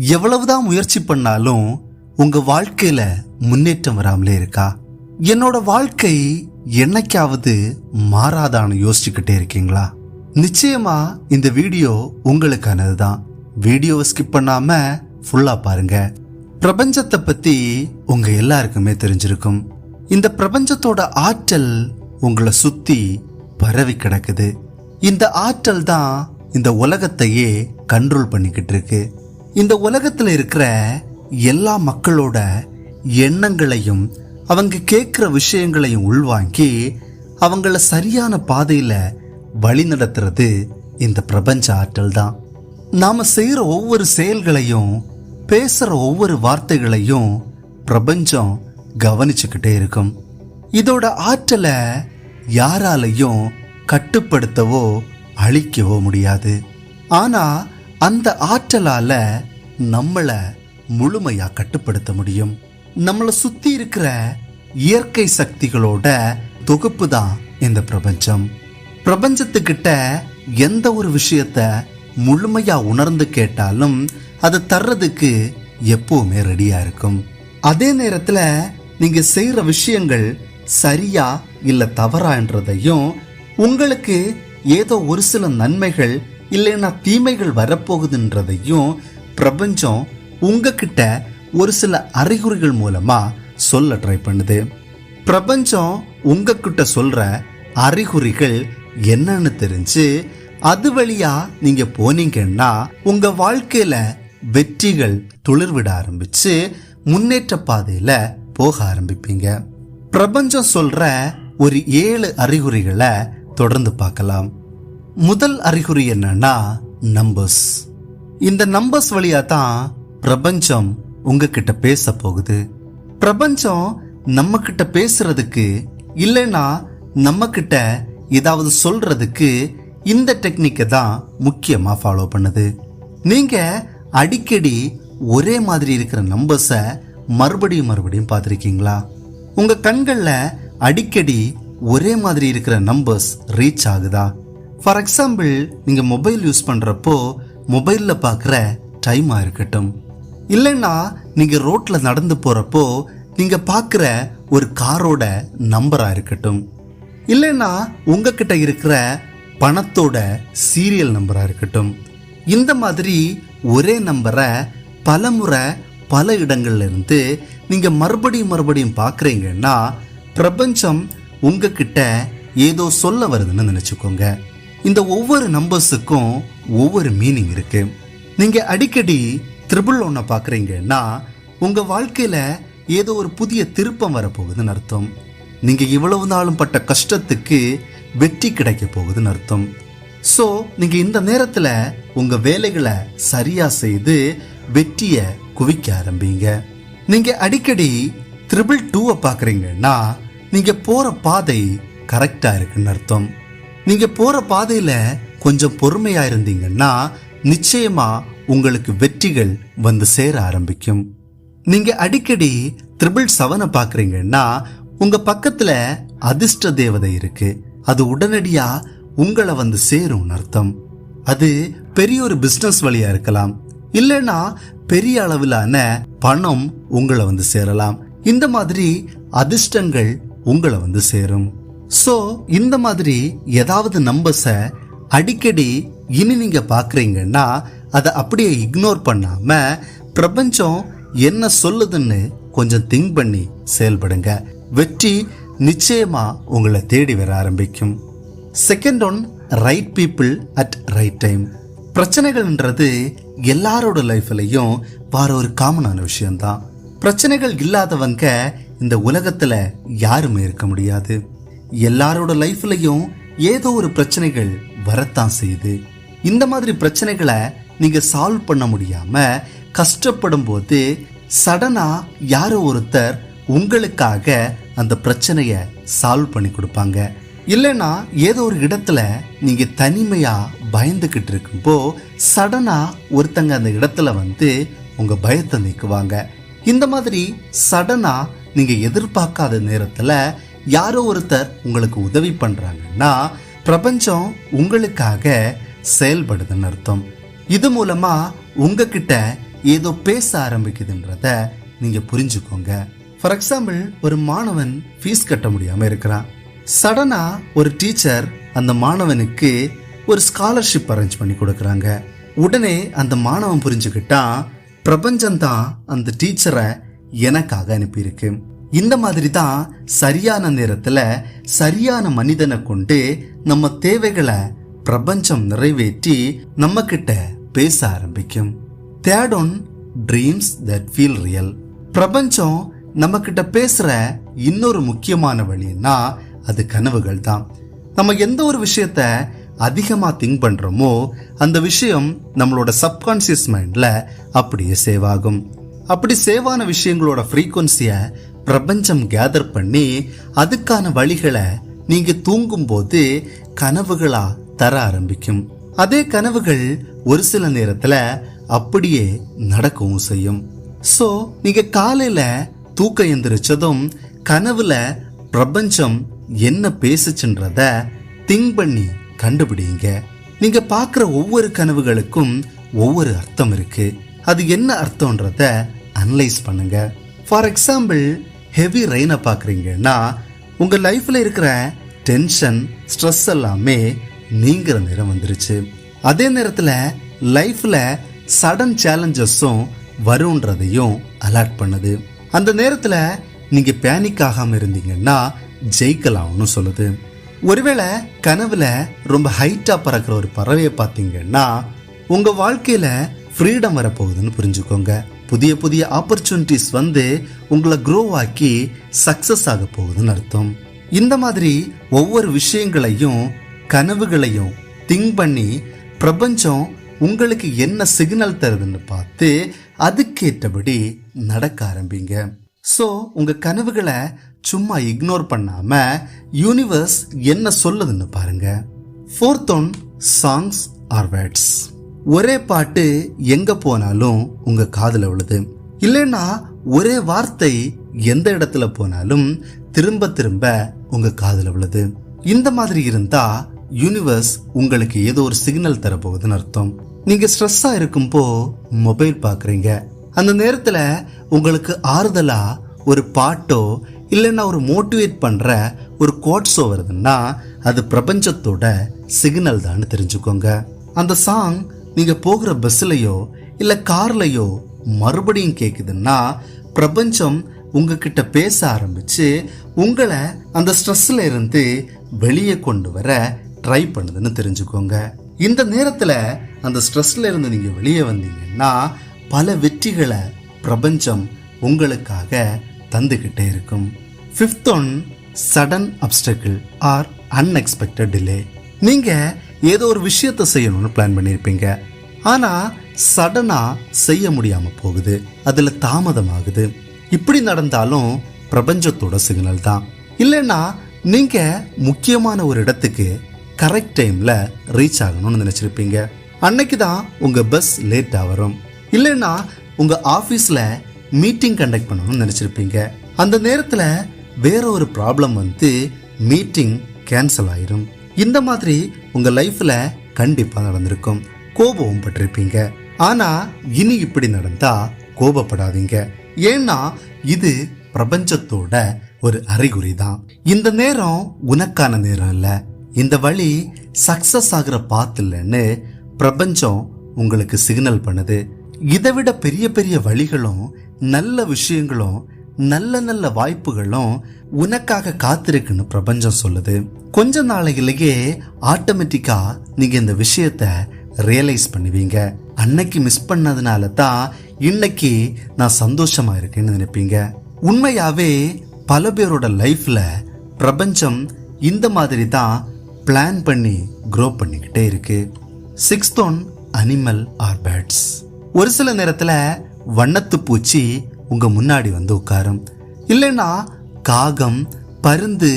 எவ்வளவுதான் முயற்சி பண்ணாலும் உங்க வாழ்க்கையில முன்னேற்றம் வராமலே இருக்கா? என்னோட வாழ்க்கை என்னைக்காவது மாறாதான்னு யோசிச்சுக்கிட்டே இருக்கீங்களா? நிச்சயமா இந்த வீடியோ உங்களுக்கானதுதான். வீடியோவை ஸ்கிப் பண்ணாம ஃபுல்லா பாருங்க. பிரபஞ்சத்தை பத்தி உங்க எல்லாருக்குமே தெரிஞ்சிருக்கும். இந்த பிரபஞ்சத்தோட ஆற்றல் உங்களை சுத்தி பரவி கிடக்குது. இந்த ஆற்றல் தான் இந்த உலகத்தையே கண்ட்ரோல் பண்ணிக்கிட்டு இருக்கு. இந்த உலகத்தில் இருக்கிற எல்லா மக்களோட எண்ணங்களையும் அவங்க கேட்குற விஷயங்களையும் உள்வாங்கி அவங்கள சரியான பாதையில் வழி நடத்துறது இந்த பிரபஞ்ச ஆற்றல் தான். நாம செய்கிற ஒவ்வொரு செயல்களையும் பேசுற ஒவ்வொரு வார்த்தைகளையும் பிரபஞ்சம் கவனிச்சுக்கிட்டே இருக்கும். இதோட ஆற்றலை யாராலையும் கட்டுப்படுத்தவோ அழிக்கவோ முடியாது. ஆனால் அந்த ஆற்றலால் நம்மளை முழுமையாக கட்டுப்படுத்த முடியும். நம்மளை சுற்றி இருக்கிற இயற்கை சக்திகளோட தொகுப்பு தான் இந்த பிரபஞ்சம். பிரபஞ்சத்துக்கிட்ட எந்த ஒரு விஷயத்த முழுமையாக உணர்ந்து கேட்டாலும் அதை தர்றதுக்கு எப்பவுமே ரெடியாக இருக்கும். அதே நேரத்தில் நீங்கள் செய்கிற விஷயங்கள் சரியா இல்லை தவறான்றதையும் உங்களுக்கு ஏதோ ஒரு சில நன்மைகள் இல்லைன்னா தீமைகள் வரப்போகுதுன்றதையும் பிரபஞ்சம் உங்ககிட்ட ஒரு சில அறிகுறிகள் மூலமா சொல்ல ட்ரை பண்ணுது. பிரபஞ்சம் உங்ககிட்ட சொல்ற அறிகுறிகள் என்னன்னு தெரிஞ்சு அது வழியா நீங்க போனீங்கன்னா உங்க வாழ்க்கையில வெற்றிகள் துளிர்விட ஆரம்பிச்சு முன்னேற்ற பாதையில போக ஆரம்பிப்பீங்க. பிரபஞ்சம் சொல்ற ஒரு ஏழு அறிகுறிகளை தொடர்ந்து பார்க்கலாம். முதல் அறிகுறி என்னன்னா நம்பர்ஸ் இந்த நம்பர்ஸ் வழியா தான் பிரபஞ்சம் உங்ககிட்ட பேச போகுது. பிரபஞ்சம் நம்ம கிட்ட பேசுறதுக்கு இல்லைன்னா நம்ம கிட்ட ஏதாவது சொல்றதுக்கு இந்த டெக்னிக்கை தான் முக்கியமா ஃபாலோ பண்ணுது. நீங்க அடிக்கடி ஒரே மாதிரி இருக்கிற நம்பர்ஸை மறுபடியும் மறுபடியும் பார்த்துருக்கீங்களா? உங்க கண்களில் அடிக்கடி ஒரே மாதிரி இருக்கிற நம்பர்ஸ் ரீச் ஆகுதா? ஃபார் எக்ஸாம்பிள் நீங்க மொபைல் யூஸ் பண்றப்போ மொபைலில் பார்க்குற டைமாக இருக்கட்டும். இல்லைன்னா நீங்கள் ரோட்டில் நடந்து போகிறப்போ நீங்கள் பார்க்குற ஒரு காரோட நம்பராக இருக்கட்டும். இல்லைன்னா உங்ககிட்ட இருக்கிற பணத்தோட சீரியல் நம்பராக இருக்கட்டும். இந்த மாதிரி ஒரே நம்பரை பலமுறை பல இடங்கள்லேருந்து நீங்கள் மறுபடியும் மறுபடியும் பார்க்குறீங்கன்னா பிரபஞ்சம் உங்ககிட்ட ஏதோ சொல்ல வருதுன்னு நினச்சிக்கோங்க. இந்த ஒவ்வொரு நம்பர்ஸுக்கும் ஒவ்வொரு மீனிங் இருக்கு. நீங்க அடிக்கடி த்ரிபிள் ஒன்றை பார்க்குறீங்கன்னா உங்க வாழ்க்கையில ஏதோ ஒரு புதிய திருப்பம் வரப்போகுதுன்னு அர்த்தம். நீங்க இவ்வளவு நாளும் பட்ட கஷ்டத்துக்கு வெற்றி கிடைக்க போகுதுன்னு அர்த்தம். ஸோ நீங்க இந்த நேரத்துல உங்க வேலைகளை சரியா செய்து வெற்றியை குவிக்க ஆரம்பிங்க. நீங்க அடிக்கடி த்ரிபிள் டூவை பார்க்குறீங்கன்னா நீங்க போற பாதை கரெக்டா இருக்குன்னு அர்த்தம். நீங்க போற பாதையில கொஞ்சம் பொறுமையா இருந்தீங்கன்னா நிச்சயமா உங்களுக்கு வெற்றிகள் வந்து சேர ஆரம்பிக்கும். நீங்க அடிக்கடி த்ரிபிள் செவனை பாக்குறீங்கன்னா உங்க பக்கத்துல அதிர்ஷ்ட தேவதை இருக்கு. அது உடனடியா உங்களை வந்து சேரும் அர்த்தம். அது பெரிய ஒரு பிசினஸ் வழியா இருக்கலாம். இல்லைன்னா பெரிய அளவிலான பணம் உங்களை வந்து சேரலாம். இந்த மாதிரி அதிர்ஷ்டங்கள் உங்களை வந்து சேரும். சோ இந்த மாதிரி ஏதாவது நம்பர்ஸை அடிக்கடி இனி நீங்க பாக்குறீங்கன்னா அதை அப்படியே இக்னோர் பண்ணாம பிரபஞ்சம் என்ன சொல்லுதுன்னு கொஞ்சம் திங்க் பண்ணி செயல்படுங்க. வெற்றி நிச்சயமா உங்களை தேடி வர ஆரம்பிக்கும். Second one right people at right time பிரச்சனைகள்ன்றது எல்லாரோட லைஃப்லையும் வார ஒரு காமனான விஷயம்தான். பிரச்சனைகள் இல்லாதவங்க இந்த உலகத்துல யாருமே இருக்க முடியாது. எல்லாரோட லைஃப்லையும் ஏதோ ஒரு பிரச்சனைகள் வரத்தான் செய்யுது. இந்த மாதிரி பிரச்சனைகளை நீங்க சால்வ் பண்ண முடியாம கஷ்டப்படும் போது சடனா யாரோ ஒருத்தர் உங்களுக்காக அந்த பிரச்சனைய சால்வ் பண்ணி கொடுப்பாங்க. இல்லைன்னா ஏதோ ஒரு இடத்துல நீங்க தனிமையா பயந்துகிட்டு இருக்கும்போ சடனா ஒருத்தங்க அந்த இடத்துல வந்து உங்க பயத்தை நீக்குவாங்க. இந்த மாதிரி சடனா நீங்க எதிர்பார்க்காத நேரத்துல யாரோ ஒருத்தர் உங்களுக்கு உதவி பண்றாங்கன்னா பிரபஞ்சம் உங்களுக்காக செயல்படுதுன்னு அர்த்தம். இது மூலமா உங்ககிட்ட ஏதோ பேச ஆரம்பிக்குதுன்றத நீங்க புரிஞ்சுக்கோங்க. ஃபார் எக்ஸாம்பிள் ஒரு மாணவன் ஃபீஸ் கட்ட முடியாம இருக்கிறான். சடனா ஒரு டீச்சர் அந்த மாணவனுக்கு ஒரு ஸ்காலர்ஷிப் அரேஞ்ச் பண்ணி கொடுக்குறாங்க. உடனே அந்த மாணவன் புரிஞ்சுக்கிட்டான் பிரபஞ்சம்தான் அந்த டீச்சரை எனக்காக அனுப்பியிருக்கு. இந்த மாதிரி தான் சரியான நேரத்தில் சரியான மனிதனை கொண்டு நம்ம தேவைகளை பிரபஞ்சம் நிறைவேற்றி நம்ம கிட்ட பேச ஆரம்பிக்கும். Third one dreams that feel real பிரபஞ்சம் நம்ம கிட்ட பேசுற இன்னொரு முக்கியமான வழின்னா அது கனவுகள் தான். நம்ம எந்த ஒரு விஷயத்த அதிகமாக திங்க் பண்றோமோ அந்த விஷயம் நம்மளோட சப்கான்சியஸ் மைண்ட்ல அப்படியே சேவ் ஆகும். அப்படி சேவான விஷயங்களோட ஃப்ரீக்குவன்சியை பிரபஞ்சம் கேதர் பண்ணி அதுக்கான வழிகளை நீங்க தூங்கும்போது கனவுகளா தர ஆரம்பிக்கும். அதே கனவுகள் ஒரு சில நேரத்துல அப்படியே நடக்கவும் செய்யும். சோ நீங்க காலையில தூக்கம் எந்திரிச்சதும் கனவுல பிரபஞ்சம் என்ன பேசுச்சுன்றத திங்க் பண்ணி கண்டுபிடிங்க. நீங்க பார்க்குற ஒவ்வொரு கனவுகளுக்கும் ஒவ்வொரு அர்த்தம் இருக்கு. அது என்ன அர்த்தம்ன்றத அனலைஸ் பண்ணுங்க. ஃபார் எக்ஸாம்பிள் ஹெவி ரெயினை பார்க்குறீங்கன்னா உங்கள் லைஃப்பில் இருக்கிற டென்ஷன் ஸ்ட்ரெஸ் எல்லாமே நீங்கிற நேரம் வந்துருச்சு. அதே நேரத்தில் லைஃப்பில் சடன் சேலஞ்சஸும் வரும்ன்றதையும் அலர்ட் பண்ணுது. அந்த நேரத்தில் நீங்கள் பேனிக் ஆகாமல் இருந்தீங்கன்னா ஜெயிக்கலாம்னு சொல்லுது. ஒருவேளை கனவுல ரொம்ப ஹைட்டாக பறக்கிற ஒரு பறவையை பார்த்தீங்கன்னா உங்கள் வாழ்க்கையில் ஃப்ரீடம் வரப்போகுதுன்னு புரிஞ்சுக்கோங்க. புதிய புதிய ஆப்பர்ச்சுனிட்டிஸ் வந்து உங்களை க்ரோ ஆக்கி சக்சஸ் ஆக போகுதுன்னு அர்த்தம். இந்த மாதிரி ஒவ்வொரு விஷயங்களையும் கனவுகளையும் திங்க் பண்ணி பிரபஞ்சம் உங்களுக்கு என்ன சிக்னல் தருதுன்னு பார்த்து அதுக்கேற்றபடி நடக்க ஆரம்பிங்க. ஸோ உங்கள் கனவுகளை சும்மா இக்னோர் பண்ணாமல் யூனிவர்ஸ் என்ன சொல்லுதுன்னு பாருங்கள் fourth one songs or words ஒரே பாட்டு எங்க போனாலும் உங்க காதில் விழுது. இல்லைன்னா ஒரே வார்த்தை எந்த இடத்துல போனாலும் திரும்ப திரும்ப உங்க காதில் விழுது. இந்த மாதிரி இருந்தா யூனிவர்ஸ் உங்களுக்கு ஏதோ ஒரு சிக்னல் தரப்போகுதுன்னு அர்த்தம். நீங்க ஸ்ட்ரெஸ்ஸா இருக்கும்போ மொபைல் பாக்குறீங்க. அந்த நேரத்துல உங்களுக்கு ஆறுதலா ஒரு பாட்டோ இல்லைன்னா ஒரு மோட்டிவேட் பண்ற ஒரு கோட்ஸோ வருதுன்னா அது பிரபஞ்சத்தோட சிக்னல் தான் தெரிஞ்சுக்கோங்க. அந்த சாங் நீங்க போகிற பஸ்லயோ இல்ல கார்லயோ மறுபடியும் கேக்குதுன்னா பிரபஞ்சம் உங்ககிட்ட பேச ஆரம்பிச்சு உங்களை அந்த ஸ்ட்ரெஸ்ல இருந்து வெளியே கொண்டு வர ட்ரை பண்ணுதுன்னு தெரிஞ்சுக்கோங்க. இந்த நேரத்துல அந்த ஸ்ட்ரெஸ்ல இருந்து நீங்க வெளியே வந்தீங்கன்னா பல வெற்றிகளை பிரபஞ்சம் உங்களுக்காக தந்துகிட்டே இருக்கும். Fifth one sudden obstacle or unexpected delay நீங்கள் ஏதோ ஒரு விஷயத்தை செய்யணும்னு பிளான் பண்ணியிருப்பீங்க. ஆனால் சடனாக செய்ய முடியாமல் போகுது. அதில் தாமதமாகுது. இப்படி நடந்தாலும் பிரபஞ்சத்தோட சிக்னல் தான். இல்லைன்னா நீங்கள் முக்கியமான ஒரு இடத்துக்கு கரெக்ட் டைமில் ரீச் ஆகணும்னு நினச்சிருப்பீங்க. அன்னைக்கு தான் உங்கள் பஸ் லேட்டாக வரும். இல்லைன்னா உங்கள் ஆஃபீஸில் மீட்டிங் கண்டக்ட் பண்ணணும்னு நினச்சிருப்பீங்க. அந்த நேரத்தில் வேற ஒரு ப்ராப்ளம் வந்து மீட்டிங் கேன்சல் ஆயிரும். இந்த மாதிரி உங்க லைஃப்ல கண்டிப்பா நடந்திருக்கும். கோபமும் பட்டிருப்பீங்க. ஆனா இனி இப்படி நடந்தா கோபப்படாதீங்க. ஏன்னா இது பிரபஞ்சத்தோட ஒரு அறிகுறி தான் இந்த நேரம் உனக்கான நேரம் இல்ல. இந்த வழி சக்சஸ் ஆகுற பாத் இல்லைன்னு பிரபஞ்சம் உங்களுக்கு சிக்னல் பண்ணுது. இதை விட பெரிய பெரிய வழிகளும் நல்ல விஷயங்களும் நல்ல நல்ல வாய்ப்புகளும் உனக்காக காத்திருக்குன்னு பிரபஞ்சம் சொல்லுது. கொஞ்ச நாளையிலேயே ஆட்டோமேட்டிக்கா நீங்க இந்த விஷயத்த ரியலைஸ் பண்ணுவீங்க. அன்னைக்கு மிஸ் பண்ணதுனால தான் இன்னைக்கு நான் சந்தோஷமா இருக்கேன்னு நினைப்பீங்க. உண்மையாவே பல பேரோட லைஃப்ல பிரபஞ்சம் இந்த மாதிரி தான் பிளான் பண்ணி க்ரோ பண்ணிக்கிட்டே இருக்கு. Sixth one animal are birds ஒரு சில நேரத்துல வண்ணத்து பூச்சி உங்கள் முன்னாடி வந்து உட்காரும். இல்லைன்னா காகம் பருந்து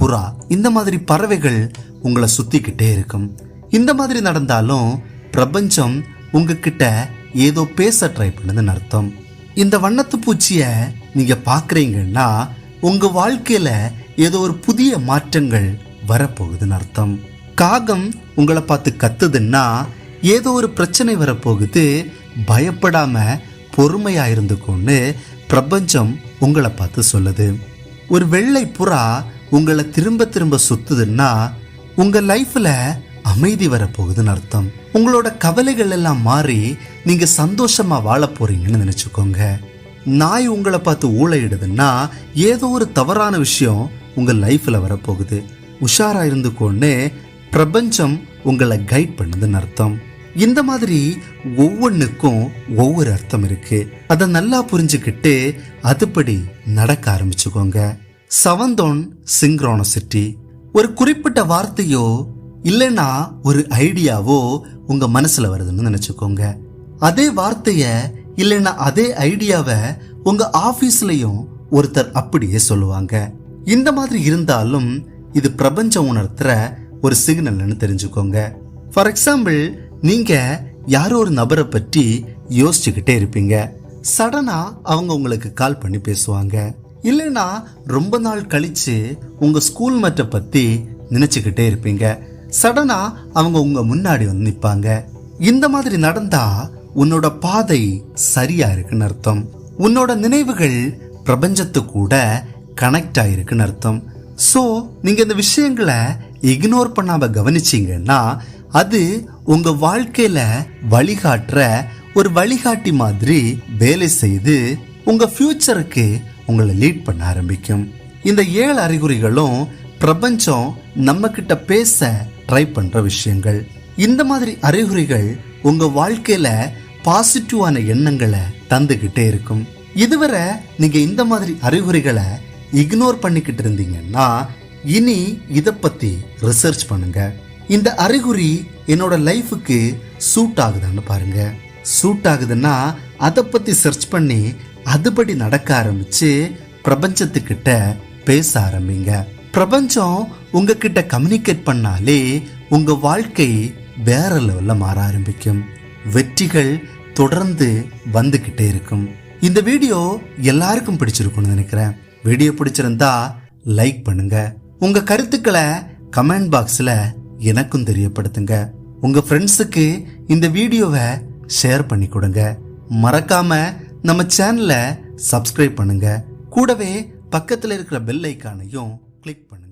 புறா இந்த மாதிரி பறவைகள் உங்களை சுற்றிக்கிட்டே இருக்கும். இந்த மாதிரி நடந்தாலும் பிரபஞ்சம் உங்ககிட்ட ஏதோ பேச ட்ரை பண்ணுதுன்னு அர்த்தம். இந்த வண்ணத்து பூச்சியை நீங்கள் பார்க்குறீங்கன்னா உங்கள் வாழ்க்கையில் ஏதோ ஒரு புதிய மாற்றங்கள் வரப்போகுதுன்னு அர்த்தம். காகம் உங்களை பார்த்து கத்துதுன்னா ஏதோ ஒரு பிரச்சனை வரப்போகுது பயப்படாம பொறுமையா இருந்துக்கோன்னு பிரபஞ்சம் உங்களை பார்த்து சொல்லுது. ஒரு வெள்ளை புறா உங்களை திரும்ப திரும்ப சுத்துதுன்னா உங்க லைஃப்ல அமைதி வரப்போகுதுன்னு அர்த்தம். உங்களோட கவலைகள் எல்லாம் மாறி நீங்க சந்தோஷமா வாழ போறீங்கன்னு நினைச்சுக்கோங்க. நாய் உங்களை பார்த்து ஊழையிடுதுன்னா ஏதோ ஒரு தவறான விஷயம் உங்க லைஃப்ல வரப்போகுது. உஷாரா இருந்துக்கோன்னு பிரபஞ்சம் உங்களை கைட் பண்ணுதுன்னு அர்த்தம். இந்த மாதிரி ஒவ்வொன்றுக்கும் ஒவ்வொரு அர்த்தம் இருக்கு. அதை நல்லா புரிஞ்சுக்கிட்டு அதுபடி நடக்க ஆரம்பிச்சுக்கோங்க. சவந்தோன் சிங்க்ரோனசிட்டி. ஒரு குறிப்பிட்ட வார்த்தையோ இல்லைன்னா ஒரு ஐடியாவோ உங்க மனசுல வருதுன்னு நினைச்சுக்கோங்க. அதே வார்த்தைய இல்லைன்னா அதே ஐடியாவை உங்க ஆபீஸ்லயும் ஒருத்தர் அப்படியே சொல்லுவாங்க. இந்த மாதிரி இருந்தாலும் இது பிரபஞ்சம் உணர்த்துற ஒரு சிக்னல்னு தெரிஞ்சுக்கோங்க. ஃபார் எக்ஸாம்பிள் நீங்க யாரோ ஒரு நபரை பற்றி யோசிச்சுக்கிட்டே இருப்பீங்க. சடனா அவங்க உங்களுக்கு கால் பண்ணி பேசுவாங்க. இல்லைன்னா ரொம்ப நாள் கழிச்சு உங்க ஸ்கூல் மேட்டை பத்தி நினைச்சுக்கிட்டே இருப்பீங்க. சடனா அவங்க உங்க முன்னாடி வந்து நிற்பாங்க இந்த மாதிரி நடந்தா உன்னோட பாதை சரியா இருக்குன்னு அர்த்தம். உன்னோட நினைவுகள் பிரபஞ்சத்து கூட கனெக்ட் ஆயிருக்குன்னு அர்த்தம். ஸோ நீங்க இந்த விஷயங்களை இக்னோர் பண்ணாம கவனிச்சீங்கன்னா அது உங்க வாழ்க்கையில வழிகாட்டுற ஒரு வழிகாட்டி மாதிரி வேலை செய்து உங்க ஃபியூச்சருக்கு உங்களை லீட் பண்ண ஆரம்பிக்கும். இந்த ஏழு அறிகுறிகளும் பிரபஞ்சம் நம்ம கிட்ட பேச ட்ரை பண்ற விஷயங்கள். இந்த மாதிரி அறிகுறிகள் உங்க வாழ்க்கையில பாசிட்டிவான எண்ணங்களை தந்துகிட்டே இருக்கும். இதுவரை நீங்க இந்த மாதிரி அறிகுறிகளை இக்னோர் பண்ணிக்கிட்டு இருந்தீங்கன்னா இனி இதை பத்தி ரிசர்ச் பண்ணுங்க. இந்த அறிகுறி என்னோட லைஃபுக்கு சூட் ஆகுதான்னு பாருங்க. சூட் ஆகுதுன்னா அதை பத்தி சர்ச் பண்ணி அதுபடி நடக்க ஆரம்பிச்சு பிரபஞ்சத்துக்கிட்ட பேச ஆரம்பிங்க. பிரபஞ்சம் உங்ககிட்ட கம்யூனிகேட் பண்ணாலே உங்க வாழ்க்கை வேற லெவல்ல மாற ஆரம்பிக்கும். வெற்றிகள் தொடர்ந்து வந்துகிட்டே இருக்கும். இந்த வீடியோ எல்லாருக்கும் பிடிச்சிருக்கும்னு நினைக்கிறேன். வீடியோ பிடிச்சிருந்தா லைக் பண்ணுங்க. உங்க கருத்துக்களை கமெண்ட் பாக்ஸில் எனக்கும் தெரியப்படுத்துங்க. உங்க ஃப்ரெண்ட்ஸுக்கு இந்த வீடியோவை ஷேர் பண்ணி கொடுங்க. மறக்காம நம்ம சேனலை சப்ஸ்கிரைப் பண்ணுங்க. கூடவே பக்கத்தில் இருக்கிற பெல் ஐக்கானையும் கிளிக் பண்ணுங்க.